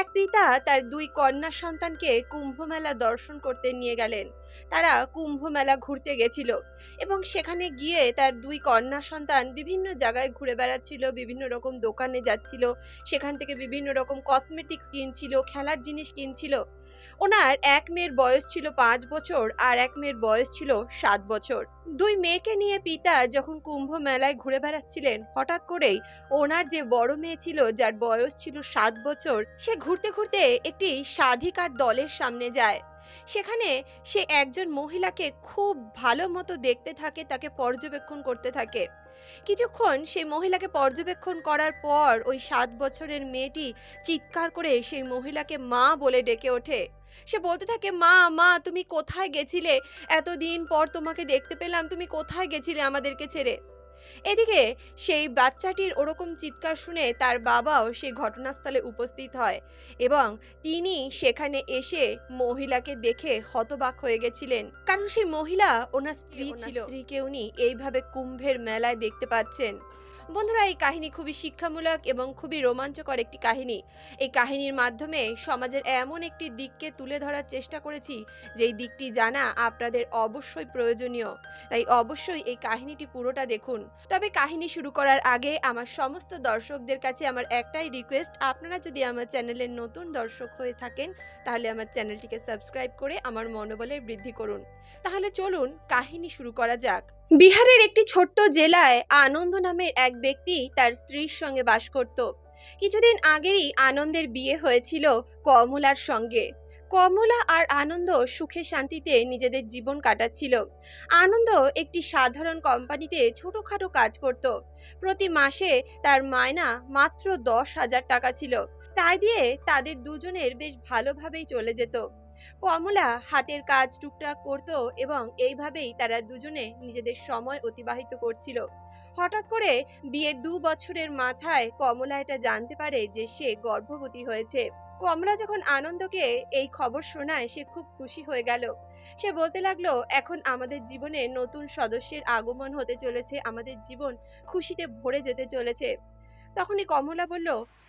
এক পিতা তার দুই কন্যা সন্তানকে কুম্ভ মেলা দর্শন করতে নিয়ে গেলেন। তারা কুম্ভ মেলা ঘুরতে গেছিল এবং সেখানে গিয়ে তার দুই কন্যা সন্তান বিভিন্ন জায়গায় ঘুরে বেড়াচ্ছিল, বিভিন্ন রকম দোকানে যাচ্ছিল, সেখান থেকে বিভিন্ন রকম কসমেটিক্স কিনছিল, খেলার জিনিস কিনছিল। ওনার এক মেয়ের বয়স ছিল পাঁচ বছর আর এক মেয়ের বয়স ছিল সাত বছর। দুই মেয়েকে নিয়ে পিতা যখন কুম্ভ মেলায় ঘুরে বেড়াচ্ছিলেন, হঠাৎ করেই ওনার যে বড় মেয়ে ছিল, যার বয়স ছিল সাত বছর, সে ঘুরতে ঘুরতে একটি সাধিকার দলের সামনে যায়। সেখানে সে একজন মহিলাকে খুব ভালো মতো দেখতে থাকে, তাকে পর্যবেক্ষণ করতে থাকে। কিছুক্ষণ সেই মহিলাকে পর্যবেক্ষণ করার পর ওই সাত বছরের মেয়েটি চিৎকার করে সেই মহিলাকে মা বলে ডেকে ওঠে। সে বলতে থাকে, মা মা, তুমি কোথায় গেছিলে? এতদিন পর তোমাকে দেখতে পেলাম, তুমি কোথায় গেছিলে আমাদেরকে ছেড়ে? এদিকে সেই বাচ্চাটির ওরকম চিৎকার শুনে তার বাবাও সেই ঘটনাস্থলে উপস্থিত হয় এবং তিনি সেখানে এসে মহিলাকে দেখে হতবাক হয়ে গেছিলেন। কারণ সেই মহিলা ওনার স্ত্রী ছিল। স্ত্রীকে উনি এইভাবে কুম্ভের মেলায় দেখতে পাচ্ছেন। বন্ধুরা, এই কাহিনী খুবই শিক্ষামূলক এবং খুবই রোমাঞ্চকর একটি কাহিনী। এই কাহিনীর মাধ্যমে সমাজের এমন একটি দিককে তুলে ধরার চেষ্টা করেছি, যেই দিকটি জানা আপনাদের অবশ্যই প্রয়োজনীয়। তাই অবশ্যই এই কাহিনীটি পুরোটা দেখুন। তবে কাহিনী শুরু করার আগে আমার সমস্ত দর্শকদের কাছে আমার একটাই রিকোয়েস্ট আপনারা যদি আমার চ্যানেলের নতুন দর্শক হয়ে থাকেন, তাহলে আমার চ্যানেলটিকে সাবস্ক্রাইব করে আমার মনোবলের বৃদ্ধি করুন। তাহলে চলুন কাহিনী শুরু করা যাক। বিহারের একটি ছোট্ট জেলায় আনন্দ নামের এক ব্যক্তি তার স্ত্রীর সঙ্গে বাস করত। কিছুদিন আগেই আনন্দের বিয়ে হয়েছিল কমলার সঙ্গে। কমলা আর আনন্দ সুখে শান্তিতে নিজেদের জীবন কাটাচ্ছিল। আনন্দ একটি সাধারণ কোম্পানিতে ছোটখাটো কাজ করত। প্রতি মাসে তার মায়না মাত্র দশ হাজার টাকা ছিল। তাই দিয়ে তাদের দুজনের বেশ ভালোভাবেই চলে যেত। কমলা হাতের কাজ টুকটাক করত এবং এইভাবেই তারা দুজনে নিজেদের সময় অতিবাহিত করছিল। হঠাৎ করে বিয়ের দু বছরের মাথায় কমলা এটা জানতে পারে যে সে গর্ভবতী হয়েছে। কমলা যখন আনন্দকে এই খবর শোনায়, সে খুব খুশি হয়ে গেল। সে বলতে লাগল, এখন আমাদের জীবনে নতুন সদস্যের আগমন হতে চলেছে। আমাদের জীবন খুশিতে ভরে যেতে চলেছে। তখনই কমলা বলল,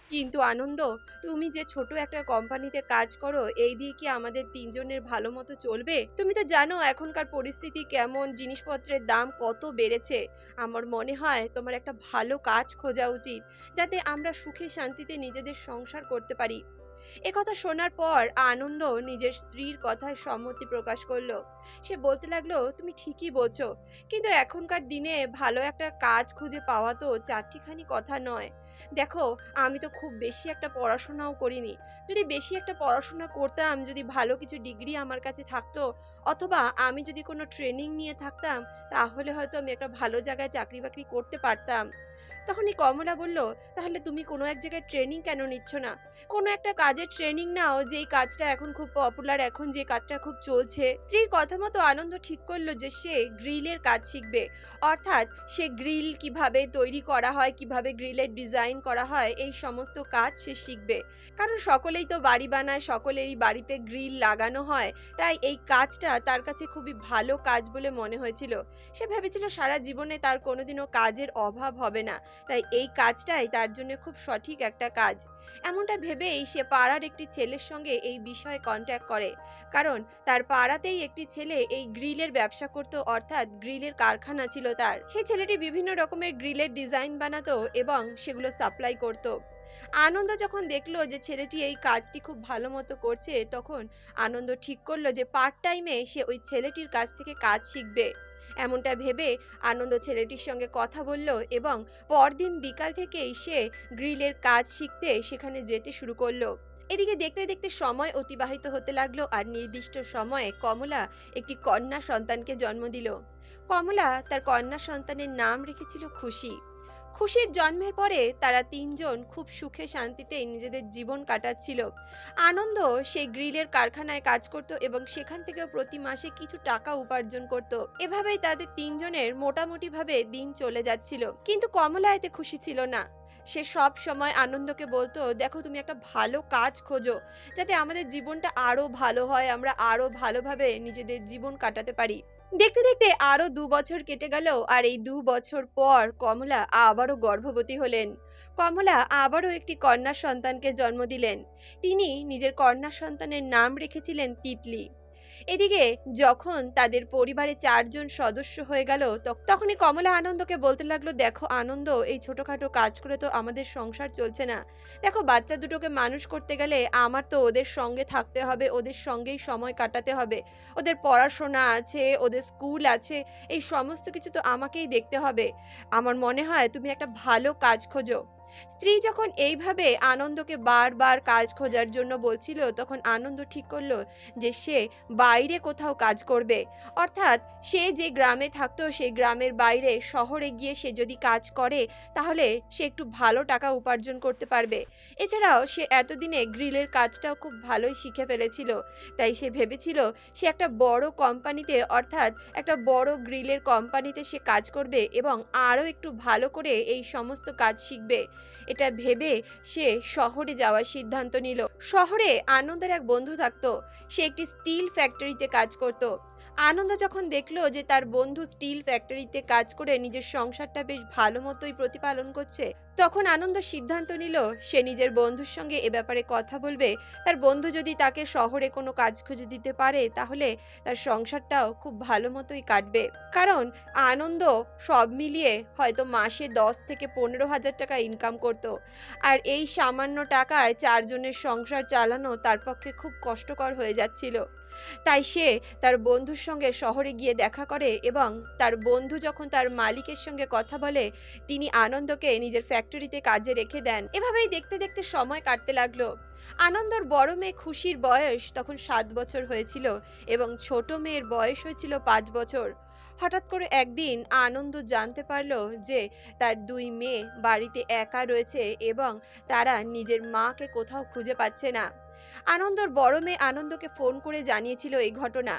কিন্তু আনন্দ, তুমি যে ছোট একটা কোম্পানিতে কাজ করো, এই দিয়ে কি আমাদের তিনজনের ভালো মতো চলবে? তুমি তো জানো এখনকার পরিস্থিতি কেমন, জিনিসপত্রের দাম কত বেড়েছে। আমার মনে হয় তোমার একটা ভালো কাজ খোঁজা উচিত, যাতে আমরা সুখে শান্তিতে নিজেদের সংসার করতে পারি। একথা শোনার পর আনন্দ নিজের স্ত্রীর কথায় সম্মতি প্রকাশ করল। সে বলতে লাগল, তুমি ঠিকই বলছো, কিন্তু এখনকার দিনে ভালো একটা কাজ খুঁজে পাওয়া তো চারটিখানি কথা নয়। দেখো, আমি তো খুব বেশি একটা পড়াশোনাও করিনি। যদি বেশি একটা পড়াশোনা করতাম, যদি ভালো কিছু ডিগ্রি আমার কাছে থাকতো, অথবা আমি যদি কোনো ট্রেনিং নিয়ে থাকতাম, তাহলে হয়তো আমি একটা ভালো জায়গায় চাকরি বাকরি করতে পারতাম। তখনই কমলা বলল, তাহলে তুমি কোনো এক জায়গায় ট্রেনিং কেন নিচ্ছ না? কোনো একটা কাজের ট্রেনিং নাও যেই কাজটা এখন খুব পপুলার এখন যে কাজটা খুব চলছে। স্ত্রীর কথা মতো আনন্দ ঠিক করল যে সে গ্রিলের কাজ শিখবে। অর্থাৎ সে গ্রিল কীভাবে তৈরি করা হয়, কীভাবে গ্রিলের ডিজাইন করা হয়, এই সমস্ত কাজ সে শিখবে। কারণ সকলেই তো বাড়ি বানায়, সকলেরই বাড়িতে গ্রিল লাগানো হয়, তাই এই কাজটা তার কাছে খুবই ভালো কাজ বলে মনে হয়েছিল। সে ভেবেছিল সারা জীবনে তার কোনোদিনও কাজের অভাব হবে না। তাই এই কাজটাই তার জন্য খুব সঠিক একটা কাজ। এমনটা ভেবেই সে পাড়ার একটি ছেলের সঙ্গে এই বিষয়ে কন্ট্যাক্ট করে। কারণ তার পাড়াতেই একটি ছেলে এই গ্রিলের ব্যবসা করত, অর্থাৎ গ্রিলের কারখানা ছিল তার। সেই ছেলেটি বিভিন্ন রকমের গ্রিলের ডিজাইন বানাতো এবং সেগুলো সাপ্লাই করত। আনন্দ যখন দেখল যে ছেলেটি এই কাজটি খুব ভালো মতো করছে, তখন আনন্দ ঠিক করল যে পার্ট টাইমে সে ওই ছেলেটির কাছ থেকে কাজ শিখবে। এমনটা ভেবে আনন্দ ছেলেটির সঙ্গে কথা বলল এবং পরদিন বিকাল থেকেই সে গ্রিলের কাজ শিখতে সেখানে যেতে শুরু করল। এদিকে দেখতে দেখতে সময় অতিবাহিত হতে লাগল আর নির্দিষ্ট সময়ে কমলা একটি কন্যা সন্তানকে জন্ম দিল। কমলা তার কন্যা সন্তানের নাম রেখেছিল খুশি। খুশির জন্মের পরে তারা তিনজন খুব সুখে শান্তিতে নিজেদের জীবন কাটাচ্ছিল। আনন্দ সেই গ্রিলের কারখানায় কাজ করত এবং সেখান থেকেও প্রতি মাসে কিছু টাকা উপার্জন করত। এভাবেই তাদের তিনজনের মোটামুটিভাবে দিন চলে যাচ্ছিল। কিন্তু কমলা এতে খুশি ছিল না। সে সব সময় আনন্দকে বলতো, দেখো, তুমি একটা ভালো কাজ খোঁজো, যাতে আমাদের জীবনটা আরও ভালো হয়, আমরা আরও ভালোভাবে নিজেদের জীবন কাটাতে পারি। দেখতে দেখতে আরও দু বছর কেটে গেল আর এই দু বছর পর কমলা আবারও গর্ভবতী হলেন। কমলা আবারও একটি কন্যা সন্তানকে জন্ম দিলেন। তিনি নিজের কন্যা সন্তানের নাম রেখেছিলেন তিতলি। এদিকে যখন তাদের পরিবারে চারজন সদস্য হয়ে গেল, তখ- তখনই কমলা আনন্দকে বলতে লাগল, দেখো আনন্দ, এই ছোটখাটো কাজ করে তো আমাদের সংসার চলছে না। দেখো বাচ্চা দুটোকে মানুষ করতে গেলে আমার তো ওদের সঙ্গে থাকতে হবে, ওদের সঙ্গেই সময় কাটাতে হবে। ওদের পড়াশোনা আছে, ওদের স্কুল আছে, এই সমস্ত কিছু তো আমাকেই দেখতে হবে। আমার মনে হয় তুমি একটা ভালো কাজ খোঁজো। স্ত্রী যখন এইভাবে আনন্দকে বারবার কাজ খোঁজার জন্য বলছিল, তখন আনন্দ ঠিক করল যে সে বাইরে কোথাও কাজ করবে। অর্থাৎ সে যে গ্রামে থাকতো, সেই গ্রামের বাইরে শহরে গিয়ে সে যদি কাজ করে, তাহলে সে একটু ভালো টাকা উপার্জন করতে পারবে। এছাড়াও সে এতদিনে গ্রিলের কাজটাও খুব ভালোই শিখে ফেলেছিল। তাই সে ভেবেছিল, সে একটা বড় কোম্পানিতে, অর্থাৎ একটা বড় গ্রিলের কোম্পানিতে সে কাজ করবে এবং আরও একটু ভালো করে এই সমস্ত কাজ শিখবে। এটা ভেবে সে শহরে যাওয়ার সিদ্ধান্ত নিল। শহরে আনন্দের এক বন্ধু থাকতো। সে একটি স্টিল ফ্যাক্টরিতে কাজ করত। আনন্দ যখন দেখল যে তার বন্ধু স্টিল ফ্যাক্টরিতে কাজ করে নিজের সংসারটা বেশ ভালো মতোই প্রতিপালন করছে, তখন আনন্দ সিদ্ধান্ত নিল সে নিজের বন্ধুর সঙ্গে এ ব্যাপারে কথা বলবে। তার বন্ধু যদি তাকে শহরে কোনো কাজ খুঁজে দিতে পারে, তাহলে তার সংসারটাও খুব ভালো মতোই কাটবে। কারণ আনন্দ সব মিলিয়ে হয়তো মাসে দশ থেকে পনেরো হাজার টাকা ইনকাম করত। আর এই সামান্য টাকায় চারজনের সংসার চালানো তার পক্ষে খুব কষ্টকর হয়ে যাচ্ছিল। তাই সে তার বন্ধুর সঙ্গে শহরে গিয়ে দেখা করে এবং তার বন্ধু যখন তার মালিকের সঙ্গে কথা বলে, তিনি আনন্দকে নিজের ফ্যাক্টরিতে কাজে রেখে দেন। এভাবেই দেখতে দেখতে সময় কাটতে লাগল। আনন্দর বড় মেয়ে খুশির বয়স তখন সাত বছর হয়েছিল এবং ছোট মেয়ের বয়স হয়েছিল পাঁচ বছর। হঠাৎ করে একদিন আনন্দ জানতে পারল যে তার দুই মেয়ে বাড়িতে একা রয়েছে এবং তারা নিজের মাকে কোথাও খুঁজে পাচ্ছে না। আনন্দর বড় মেয়ে আনন্দকে ফোন করে জানিয়েছিল এই ঘটনা।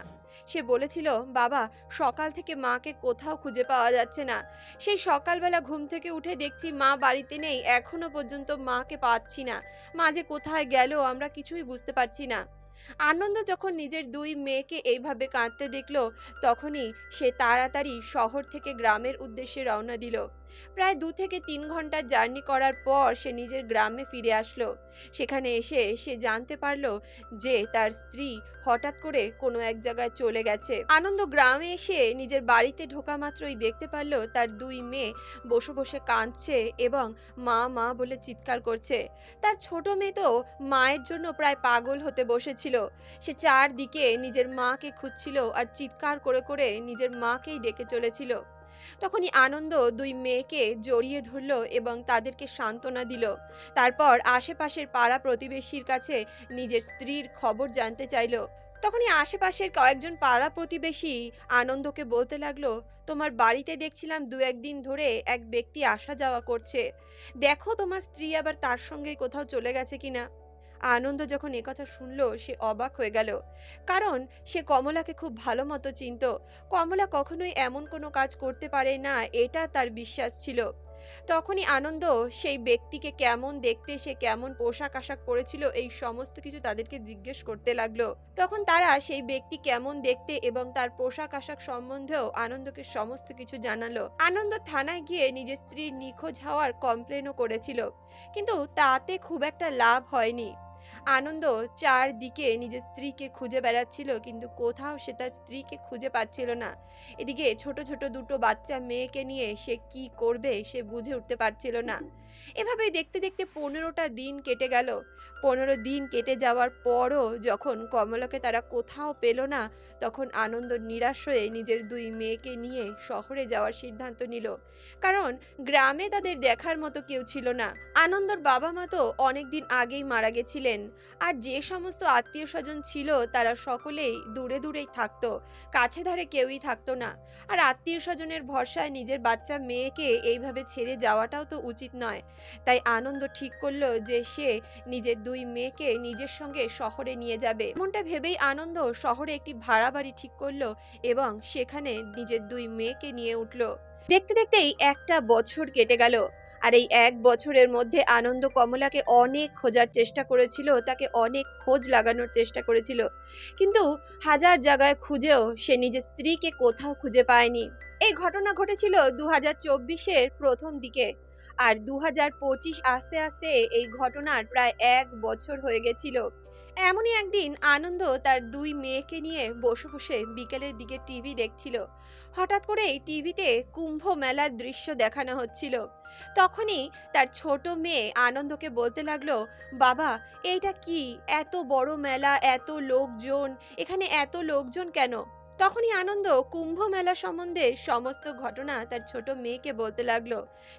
সে বলেছিল, বাবা, সকাল থেকে মাকে কোথাও খুঁজে পাওয়া যাচ্ছে না। সেই সকালবেলা ঘুম থেকে উঠে দেখছি মা বাড়িতে নেই, এখনও পর্যন্ত মাকে পাচ্ছি না। মা যে কোথায় গেল আমরা কিছুই বুঝতে পারছি না। আনন্দ যখন নিজের দুই মেয়েকে এইভাবে কাঁদতে দেখল, তখনই সে তাড়াতাড়ি শহর থেকে গ্রামের উদ্দেশ্যে রওনা দিল। প্রায় দু থেকে তিন ঘণ্টার জার্নি করার পর সে নিজের গ্রামে ফিরে আসলো। সেখানে এসে সে জানতে পারল যে তার স্ত্রী হঠাৎ করে কোনো এক জায়গায় চলে গেছে। আনন্দ গ্রামে এসে নিজের বাড়িতে ঢোকা মাত্রই দেখতে পারল তার দুই মেয়ে বসে বসে কাঁদছে এবং মা মা বলে চিৎকার করছে। তার ছোট মেয়ে তো মায়ের জন্য প্রায় পাগল হতে বসেছিল। সে চারদিকে নিজের মাকে খুঁজছিল আর চিৎকার করে করে নিজের মাকেই ডেকে চলেছিল। তখনই আনন্দ দুই মেয়েকে জড়িয়ে ধরল এবং তাদেরকে সান্ত্বনা দিল। তারপর আশেপাশের পাড়া প্রতিবেশীর কাছে নিজের স্ত্রীর খবর জানতে চাইল। তখনই আশেপাশের কয়েকজন পাড়া প্রতিবেশী আনন্দকে বলতে লাগল, তোমার বাড়িতে দেখছিলাম দু একদিন ধরে এক ব্যক্তি আসা যাওয়া করছে। দেখো তোমার স্ত্রী আবার তার সঙ্গে কোথাও চলে গেছে কিনা। আনন্দ যখন একথা শুনলো, সে অবাক হয়ে গেল। কারণ সে কমলাকে খুব ভালো মতো চিনত। কমলা কখনোই এমন কোনো কাজ করতে পারে না, এটা তার বিশ্বাস ছিল। তখনই আনন্দ সেই ব্যক্তিকে কেমন দেখতে, সে কেমন পোশাক আশাক পরেছিল, এই সমস্ত কিছু তাদেরকে জিজ্ঞেস করতে লাগল। তখন তারা সেই ব্যক্তি কেমন দেখতে এবং তার পোশাক আশাক সম্বন্ধেও আনন্দকে সমস্ত কিছু জানালো। আনন্দ থানায় গিয়ে নিজের স্ত্রীর নিখোঁজ হওয়ার কমপ্লেনও করেছিল। কিন্তু তাতে খুব একটা লাভ হয়নি। আনন্দ চারদিকে নিজের স্ত্রীকে খুঁজে বেড়াচ্ছিল, কিন্তু কোথাও সে তার স্ত্রীকে খুঁজে পাচ্ছিল না। এদিকে ছোট ছোট দুটো বাচ্চা মেয়েকে নিয়ে সে কি করবে সে বুঝে উঠতে পারছিল না। এভাবেই দেখতে দেখতে পনেরোটা দিন কেটে গেল। পনেরো দিন কেটে যাওয়ার পরও যখন কমলাকে তারা কোথাও পেল না, তখন আনন্দ নিরাশ হয়ে নিজের দুই মেয়েকে নিয়ে শহরে যাওয়ার সিদ্ধান্ত নিল। কারণ গ্রামে তাদের দেখার মতো কেউ ছিল না। আনন্দর বাবা মা তো অনেকদিন আগেই মারা গেছিলেন। আর যে সমস্ত আত্মীয় স্বজন ছিল, তারা সকলেই দূরে দূরেই থাকতো, কাছে ধারে কেউই থাকতো না। আর আত্মীয় স্বজনের ভরসায় নিজের বাচ্চা মেয়েকে এইভাবে ছেড়ে যাওয়াটাও তো উচিত নয়। তাই আনন্দ ঠিক করল যে সে নিজের দুই মেয়েকে নিজের সঙ্গে শহরে নিয়ে যাবে। এমনটা ভেবেই আনন্দ শহরে একটি ভাড়া বাড়ি ঠিক করল এবং সেখানে নিজের দুই মেয়েকে নিয়ে উঠল। দেখতে দেখতেই একটা বছর কেটে গেল। আর এই এক বছরের মধ্যে আনন্দ কমলাকে অনেক খোঁজার চেষ্টা করেছিল, তাকে অনেক খোঁজ লাগানোর চেষ্টা করেছিল। কিন্তু হাজার জায়গায় খুঁজেও সে নিজের স্ত্রীকে কোথাও খুঁজে পায়নি। এই ঘটনা ঘটেছিল দু হাজার চব্বিশের প্রথম দিকে। আর দু হাজার পঁচিশ আস্তে আস্তে এই ঘটনার প্রায় এক বছর হয়ে গেছিল। এমনই একদিন আনন্দ তার দুই মেয়েকে নিয়ে বসে বসে বিকেলের দিকে টিভি দেখছিল। হঠাৎ করেই টিভিতে কুম্ভ মেলার দৃশ্য দেখানো হচ্ছিল। তখনই তার ছোট মেয়ে আনন্দকে বলতে লাগল, বাবা, এইটা কি? এত বড় মেলা, এত লোকজন, এখানে এত লোকজন কেন? তখনই আনন্দ কুম্ভ মেলা সম্বন্ধে সমস্ত ঘটনা তার ছোট মেয়েকে বলতে লাগল।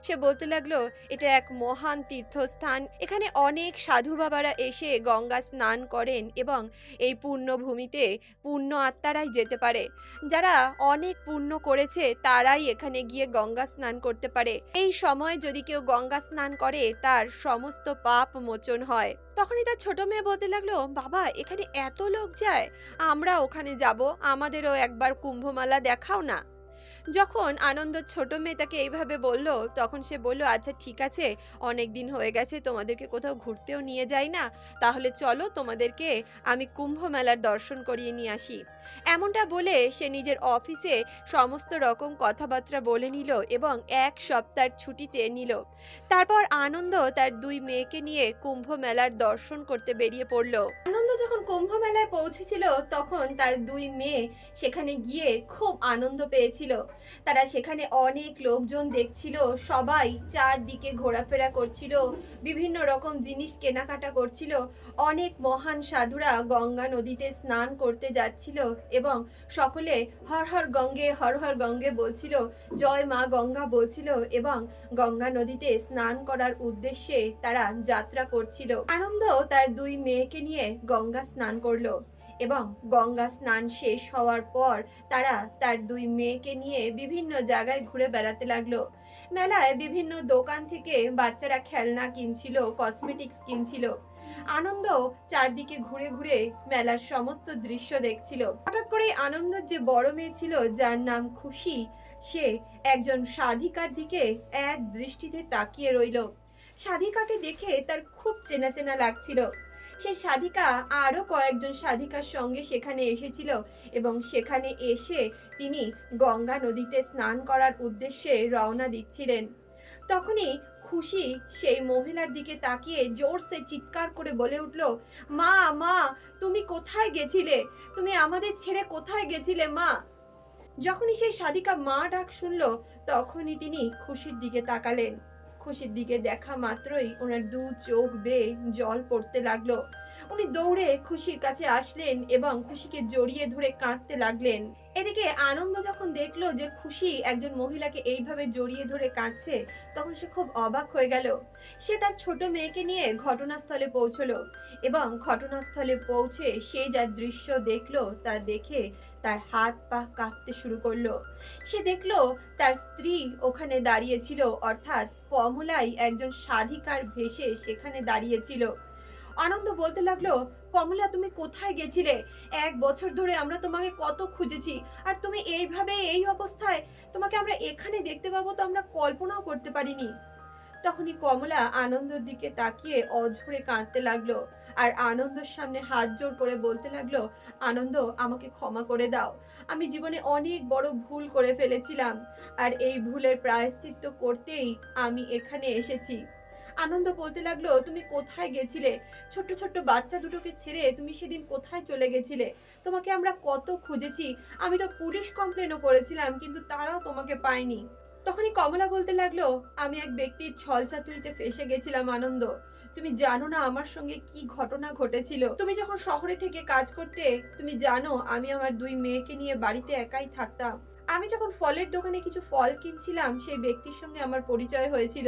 সে বলতে লাগল, এটা এক মহান তীর্থস্থান। এখানে অনেক সাধু বাবারা এসে গঙ্গা স্নান করেন এবং এই পুণ্যভূমিতে পুণ্য আত্মারাই যেতে পারে। যারা অনেক পুণ্য করেছে, তারাই এখানে গিয়ে গঙ্গা স্নান করতে পারে। এই সময় যদি কেউ গঙ্গা স্নান করে, তার সমস্ত পাপ মোচন হয়। তখনই তার ছোট মেয়ে বলতে লাগল, বাবা, এখানে এত লোক যায়, আমরা ওখানে যাব, আমাদেরও একবার কুম্ভমেলা দেখাও না। যখন আনন্দ ছোট মেয়ে তাকে এইভাবে বলল, তখন সে বলল আচ্ছা ঠিক আছে অনেক দিন হয়ে গেছে, তোমাদেরকে কোথাও ঘুরতেও নিয়ে যাই না। তাহলে চলো তোমাদেরকে আমি কুম্ভ মেলার দর্শন করিয়ে নিয়ে আসি। এমনটা বলে সে নিজের অফিসে সমস্ত রকম কথাবার্তা বলে নিল এবং এক সপ্তাহের ছুটি চেয়ে নিল। তারপর আনন্দ তার দুই মেয়েকে নিয়ে কুম্ভ মেলার দর্শন করতে বেরিয়ে পড়ল। আনন্দ যখন কুম্ভ মেলায় পৌঁছেছিল, তখন তার দুই মেয়ে সেখানে গিয়ে খুব আনন্দ পেয়েছিল। তারা সেখানে অনেক লোকজন দেখছিল, সবাই চারদিকে ঘোরাফেরা করছিল, বিভিন্ন রকম জিনিস কেনাকাটা করছিল। অনেক মহান সাধুরা গঙ্গা নদীতে স্নান করতে যাচ্ছিল এবং সকলে হর হর গঙ্গে, হর হর গঙ্গে বলছিল, জয় মা গঙ্গা বলছিল এবং গঙ্গা নদীতে স্নান করার উদ্দেশ্যে তারা যাত্রা করছিল। আনন্দ তার দুই মেয়েকে নিয়ে গঙ্গা স্নান করল। এবং গঙ্গা স্নান শেষ হওয়ার পর তারা তার দুই মেয়েকে নিয়ে বিভিন্ন জায়গায় ঘুরে বেড়াতে লাগল। মেলায় বিভিন্ন দোকান থেকে বাচ্চারা খেলনা কিনছিল কসমেটিক্স কিনছিল। আনন্দ চারদিকে ঘুরে ঘুরে মেলার সমস্ত দৃশ্য দেখছিল। হঠাৎ করে আনন্দের যে বড় মেয়ে ছিল, যার নাম খুশি, সে একজন সাধিকার দিকে এক দৃষ্টিতে তাকিয়ে রইল। সাধিকাকে দেখে তার খুব চেনা চেনা লাগছিল। সে সাধিকা আরও কয়েকজন সাধিকার সঙ্গে সেখানে এসেছিল এবং সেখানে এসে তিনি গঙ্গা নদীতে স্নান করার উদ্দেশ্যে রওনা দিচ্ছিলেন। তখনই খুশি সেই মহিলার দিকে তাকিয়ে জোরসে চিৎকার করে বলে উঠল, মা মা, তুমি কোথায় গেছিলে? তুমি আমাদের ছেড়ে কোথায় গেছিলে, মা? যখনই সেই সাধিকা মা ডাক শুনলো, তখনই তিনি খুশির দিকে তাকালেন। খুশির দিকে দেখা মাত্রই ওনার দু চোখ বেয়ে জল পড়তে লাগল। উনি দৌড়ে খুশির কাছে আসলেন এবং খুশিকে জড়িয়ে ধরে কাঁদতে লাগলেন। এদিকে আনন্দ যখন দেখল যে খুশি একজন মহিলাকে এইভাবে জড়িয়ে ধরে কাঁদছে, তখন সে খুব অবাক হয়ে গেল। সে তার ছোট মেয়েকে নিয়ে ঘটনাস্থলে পৌঁছলো এবং ঘটনাস্থলে পৌঁছে সে যা দৃশ্য দেখল তা দেখে তার হাত পা কাঁপতে শুরু করল। সে দেখল তার স্ত্রী ওখানে দাঁড়িয়েছিল অর্থাৎ কমলাই একজন সাধিকার ভেসে সেখানে দাঁড়িয়েছিল আনন্দ বলতে লাগল, কমলা, তুমি কোথায় গেছিলে? এক বছর ধরে আমরা তোমাকে কত খুঁজেছি, আর তুমি এইভাবে এই অবস্থায় তোমাকে আমরা এখানে দেখতে পাবো তো আমরা কল্পনাও করতে পারিনি। তখনই কমলা আনন্দর দিকে তাকিয়ে অঝরে কাঁদতে লাগল, আর আনন্দর সামনে হাত জোর করে বলতে লাগল, আনন্দ, আমাকে ক্ষমা করে দাও। আমি জীবনে অনেক বড় ভুল করে ফেলেছিলাম, আর এই ভুলের প্রায়শ্চিত্ত করতেই আমি এখানে এসেছি। আনন্দ বলতে লাগল, তুমি কোথায় গেছিলে? ছোট্ট ছোট্ট বাচ্চা দুটোকে ছেড়ে তুমি সেদিন কোথায় চলে গেছিলে? তোমাকে আমরা কত খুঁজেছি। আমি তো পুলিশ কমপ্লেনও করেছিলাম, কিন্তু তারাও তোমাকে পায়নি। তখনই কমলা বলতে লাগল, আমি এক ব্যক্তির ছল চাতুরিতে ফেসে গেছিলাম আনন্দ। তুমি জানো না আমার সঙ্গে কি ঘটনা ঘটেছিল। তুমি যখন শহরে থেকে কাজ করতে, তুমি জানো আমি আমার দুই মেয়েকে নিয়ে বাড়িতে একাই থাকতাম। আমি যখন ফলের দোকানে কিছু ফল কিনছিলাম, সেই ব্যক্তির সঙ্গে আমার পরিচয় হয়েছিল।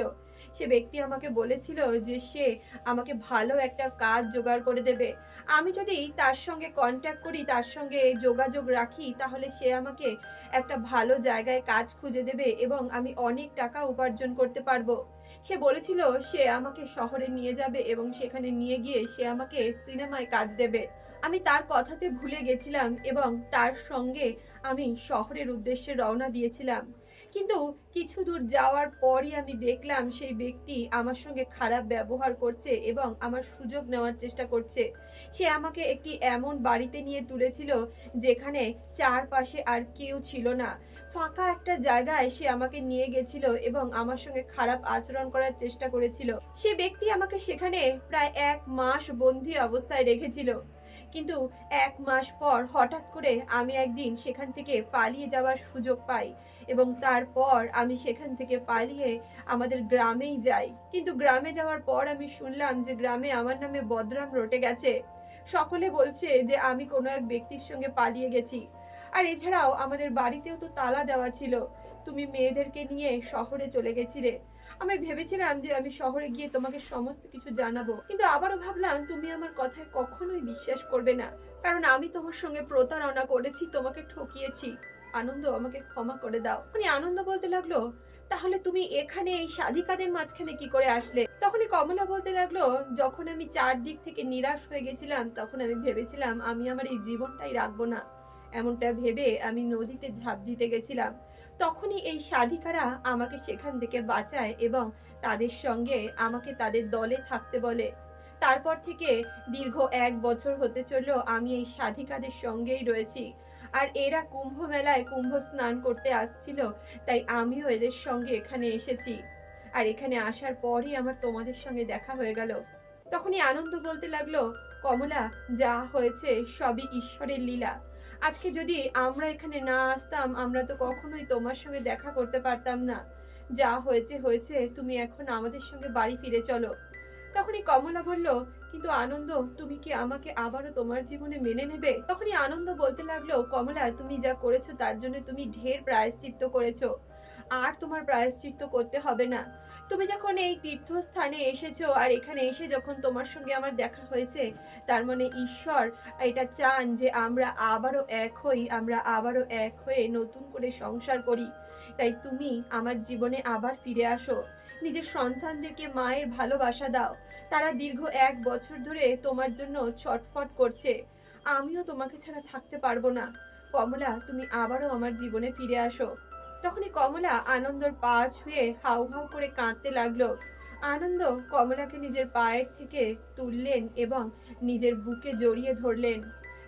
সে ব্যক্তি আমাকে বলেছিল যে সে আমাকে ভালো একটা কাজ জোগাড় করে দেবে। আমি যদি তার সঙ্গে কন্ট্যাক্ট করি, তার সঙ্গে যোগাযোগ রাখি, তাহলে সে আমাকে একটা ভালো জায়গায় কাজ খুঁজে দেবে এবং আমি অনেক টাকা উপার্জন করতে পারব। সে বলেছিল সে আমাকে শহরে নিয়ে যাবে এবং সেখানে নিয়ে গিয়ে সে আমাকে সিনেমায় কাজ দেবে। আমি তার কথাতে ভুলে গেছিলাম এবং তার সঙ্গে আমি শহরের উদ্দেশ্যে রওনা দিয়েছিলাম। কিন্তু কিছু দূর যাওয়ার পরই আমি দেখলাম সেই ব্যক্তি আমার সঙ্গে খারাপ ব্যবহার করছে এবং আমার সুযোগ নেওয়ার চেষ্টা করছে। সে আমাকে একটি এমন বাড়িতে নিয়ে তুলেছিল যেখানে চারপাশে আর কেউ ছিল না। ফাঁকা একটা জায়গায় সে আমাকে নিয়ে গেছিল এবং আমার সঙ্গে খারাপ আচরণ করার চেষ্টা করেছিল। সে ব্যক্তি আমাকে সেখানে প্রায় এক মাস বন্দি অবস্থায় রেখেছিল। কিন্তু এক মাস পর হঠাৎ করে আমি একদিন সেখান থেকে পালিয়ে যাওয়ার সুযোগ পাই এবং তারপর আমি সেখান থেকে পালিয়ে আমাদের গ্রামেই যাই। কিন্তু গ্রামে যাওয়ার পর আমি শুনলাম যে গ্রামে আমার নামে বদনাম রটে গেছে। সকলে বলছে যে আমি কোনো এক ব্যক্তির সঙ্গে পালিয়ে গেছি। আর এছাড়াও আমাদের বাড়িতেও তো তালা দেওয়া ছিল। তুমি মেয়েদেরকে নিয়ে শহরে চলে গেছিলে। আমি ভেবেছিলাম যে আমি শহরে গিয়ে তোমাকে সমস্ত কিছু জানাব, কিন্তু আবারও ভাবলাম তুমি আমার কথায় কখনোই বিশ্বাস করবে না, কারণ আমি তোমার সঙ্গে প্রতারণা করেছি, তোমাকে ঠকিয়েছি। আনন্দ, আমাকে ক্ষমা করে দাও। উনি আনন্দ বলতে লাগল, তাহলে তুমি এখানে এই সাধিকাদের মাঝখানে কি করে আসলে? তখনই কমলা বলতে লাগল, যখন আমি চারদিক থেকে নিরাশ হয়ে গেছিলাম, তখন আমি ভেবেছিলাম আমি আমার এই জীবনটাই রাখব না। এমনটা ভেবে আমি নদীতে ঝাঁপ দিতে গেছিলাম। তখনই এই সাধিকারা আমাকে সেখান থেকে বাঁচায় এবং তাদের সঙ্গে আমাকে তাদের দলে থাকতে বলে। তারপর থেকে দীর্ঘ এক বছর হতে চলল আমি এই সাধিকাদের সঙ্গেই রয়েছি। আর এরা কুম্ভ মেলায় কুম্ভ স্নান করতে আসছিল, তাই আমিও এদের সঙ্গে এখানে এসেছি। আর এখানে আসার পরই আমার তোমাদের সঙ্গে দেখা হয়ে গেল। তখনই আনন্দ বলতে লাগল, কমলা, যা হয়েছে সবই ঈশ্বরের লীলা। আজকে যদি আমরা এখানে না আসতাম, আমরা তো কখনোই তোমার সঙ্গে দেখা করতে পারতাম না। যা হয়েছে হয়েছে, তুমি এখন আমাদের সঙ্গে বাড়ি ফিরে চলো। তখনই কমলা বলল, কিন্তু আনন্দ, তুমি কি আমাকে আবারও তোমার জীবনে মেনে নেবে? তখনই আনন্দ বলতে লাগল, কমলা, তুমি যা করেছ, তার জন্য তুমি ঢের প্রায়শ্চিত্ত করেছ। আর তোমার প্রায়শ্চিত্ত করতে হবে না। তুমি যখন এই তীর্থস্থানে এসেছ আর এখানে এসে যখন তোমার সঙ্গে আমার দেখা হয়েছে, তার মানে ঈশ্বর এটা চান যে আমরা আবারও এক হই, আমরা আবারও এক হয়ে নতুন করে সংসার করি। তাই তুমি আমার জীবনে আবার ফিরে আসো। নিজের সন্তানদেরকে মায়ের ভালোবাসা দাও। তারা দীর্ঘ এক বছর ধরে তোমার জন্য ছটফট করছে। আমিও তোমাকে ছাড়া থাকতে পারব না। কমলা, তুমি আবারও আমার জীবনে ফিরে আসো। তখনই কমলা আনন্দর পা ছুঁয়ে হাউ হাউ করে কাঁদতে লাগল। আনন্দ কমলাকে নিজের পায়ের থেকে তুললেন এবং নিজের বুকে জড়িয়ে ধরলেন।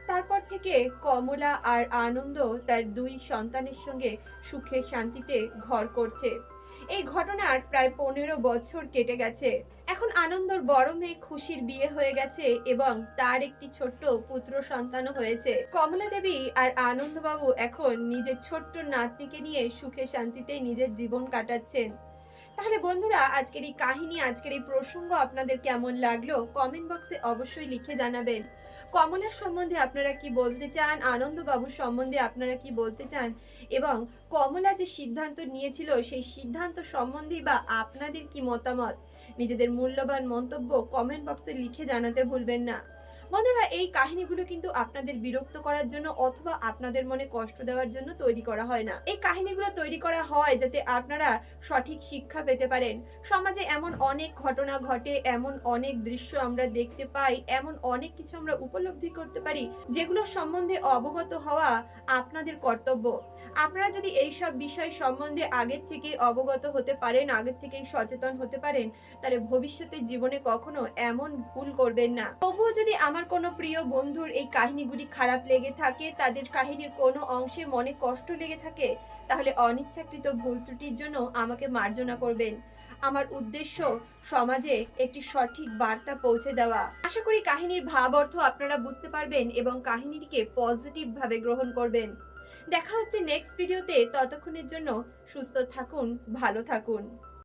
তারপর থেকে কমলা আর আনন্দ তার দুই সন্তানের সঙ্গে সুখে শান্তিতে ঘর করছে। এই ঘটনার প্রায় পনেরো বছর কেটে গেছে। এখন আনন্দর বড় মেয়ে খুশির বিয়ে হয়ে গেছে এবং তার একটি ছোট্ট পুত্র সন্তানও হয়েছে। কমলা দেবী আর আনন্দবাবু এখন নিজের ছোট্ট নাতনিকে নিয়ে সুখে শান্তিতে নিজের জীবন কাটাচ্ছেন। তাহলে বন্ধুরা, আজকের এই কাহিনী, আজকের এই প্রসঙ্গ আপনাদের কেমন লাগল? কমেন্ট বক্সে অবশ্যই লিখে জানাবেন। কমলার সম্বন্ধে আপনারা কি বলতে চান? আনন্দবাবুর সম্বন্ধে আপনারা কি বলতে চান? এবং কমলা যে সিদ্ধান্ত নিয়েছিল, সেই সিদ্ধান্ত সম্বন্ধে বা আপনাদের কি মতামত? নিজেদের মূল্যবান মন্তব্য কমেন্ট বক্সে লিখে জানাতে ভুলবেন না। বন্ধুরা এই কাহিনীগুলো কিন্তু আপনাদের বিরক্ত করার জন্য অথবা আপনাদের মনে কষ্ট দেওয়ার জন্য তৈরি করা হয় না। এই কাহিনীগুলো তৈরি করা হয় যাতে আপনারা সঠিক শিক্ষা পেতে পারেন। সমাজে এমন অনেক ঘটনা ঘটে, এমন অনেক দৃশ্য আমরা দেখতে পাই, এমন অনেক কিছু আমরা উপলব্ধি করতে পারি, যেগুলোর সম্বন্ধে অবগত হওয়া আপনাদের কর্তব্য। আপনারা যদি এই সব বিষয় সম্বন্ধে আগের থেকে অবগত হতে পারেন, আগের থেকেই সচেতন হতে পারেন, তাহলে ভবিষ্যতে জীবনে কখনো এমন ভুল করবেন না। তবুও যদি আমার কোনো প্রিয় বন্ধুর এই কাহিনীগুলি খারাপ লেগে থাকে, তাদের কাহিনীর কোনো অংশে মনে কষ্ট লেগে থাকে, তাহলে অনিচ্ছাকৃত ভুল ত্রুটির জন্য আমাকে মার্জনা করবেন। আমার উদ্দেশ্য সমাজে একটি সঠিক বার্তা পৌঁছে দেওয়া। আশা করি কাহিনীর ভাব অর্থ আপনারা বুঝতে পারবেন এবং কাহিনীটিকে পজিটিভ ভাবে গ্রহণ করবেন। দেখা হচ্ছে নেক্সট ভিডিওতে ততক্ষণের জন্য সুস্থ থাকুন ভালো থাকুন।